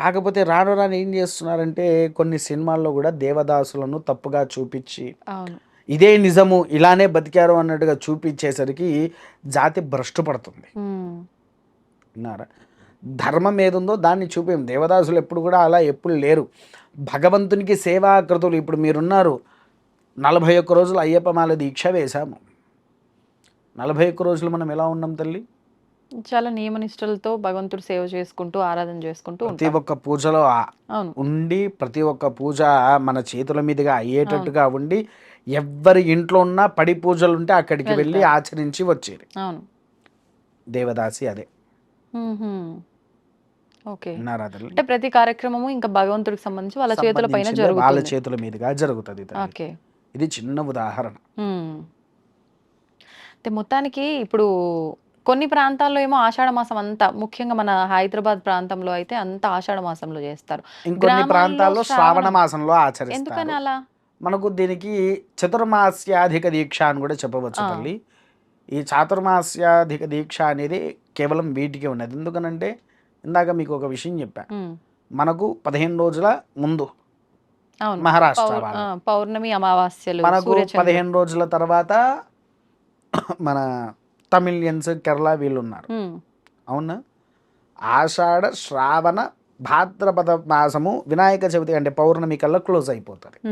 కాకపోతే రాను రాను ఏం చేస్తున్నారంటే కొన్ని సినిమాల్లో కూడా దేవదాసులను తప్పుగా చూపించి ఇదే నిజము ఇలానే బతికారు అన్నట్టుగా చూపించేసరికి జాతి భ్రష్టు పడుతుంది. ధర్మం ఏదుందో దాన్ని చూపేం. దేవదాసులు ఎప్పుడు కూడా అలా ఎప్పుడు లేరు. భగవంతునికి సేవాకృతులు ఇప్పుడు మీరున్నారు. నలభై ఒక్క రోజులు అయ్యప్ప మాల దీక్ష వేశాము. నలభై ఒక్క రోజులు మనం ఎలా ఉన్నాం తల్లి? చాలా నియమనిష్టలతో భగవంతుడు సేవ చేసుకుంటూ ఆరాధన చేసుకుంటూ ప్రతి ఒక్క పూజలో ఉండి ప్రతి ఒక్క పూజ మన చేతుల మీదుగా అయ్యేటట్టుగా ఉండి ఎవ్వరి ఇంట్లో ఉన్నా పడి పూజలు ఉంటే అక్కడికి వెళ్ళి. ఆచరించి వచ్చేది. అవును. దేవదాసి అదే. ఓకే. అంటే ప్రతి కార్యక్రమము ఇంకా భగవంతుడికి సంబంధించి వాళ్ళ చేతుల పైన సంబంధించిందే వాళ్ళ జరుగుతుంది. చేతుల మీదుగా జరుగుతుంది. ఓకే. ఇది చిన్న ఉదాహరణ. అయితే మొత్తానికి ఇప్పుడు కొన్ని ప్రాంతాల్లో ఏమో ఆషాఢ మాసం అంతా ముఖ్యంగా మన హైదరాబాద్ ప్రాంతంలో అయితే అంతా ఆషాఢ మాసంలో చేస్తారు. ఇంకొన్ని ప్రాంతాల్లో శ్రావణ మాసంలో ఎందుకని ఆచరిస్తారు అలా? మనకు దీనికి చతుర్మాస్యాధిక దీక్ష అని కూడా చెప్పవచ్చు. తల్లి. ఈ చాతుర్మాస్యాధిక దీక్ష అనేది కేవలం వీటికి ఉన్నది. ఎందుకనంటే ఇందాక మీకు ఒక విషయం చెప్పా. మనకు పదిహేను రోజుల ముందు మహారాష్ట్ర పౌర్ణమి అమావాస్యలు మనకు పదిహేను రోజుల తర్వాత మన తమిళియన్స్ కేరళ వీళ్ళు ఉన్నారు. అవునా? ఆషాఢ శ్రావణ భాద్రపద మాసము వినాయక చవితి అంటే పౌర్ణమి కల్లా క్లోజ్ అయిపోతుంది.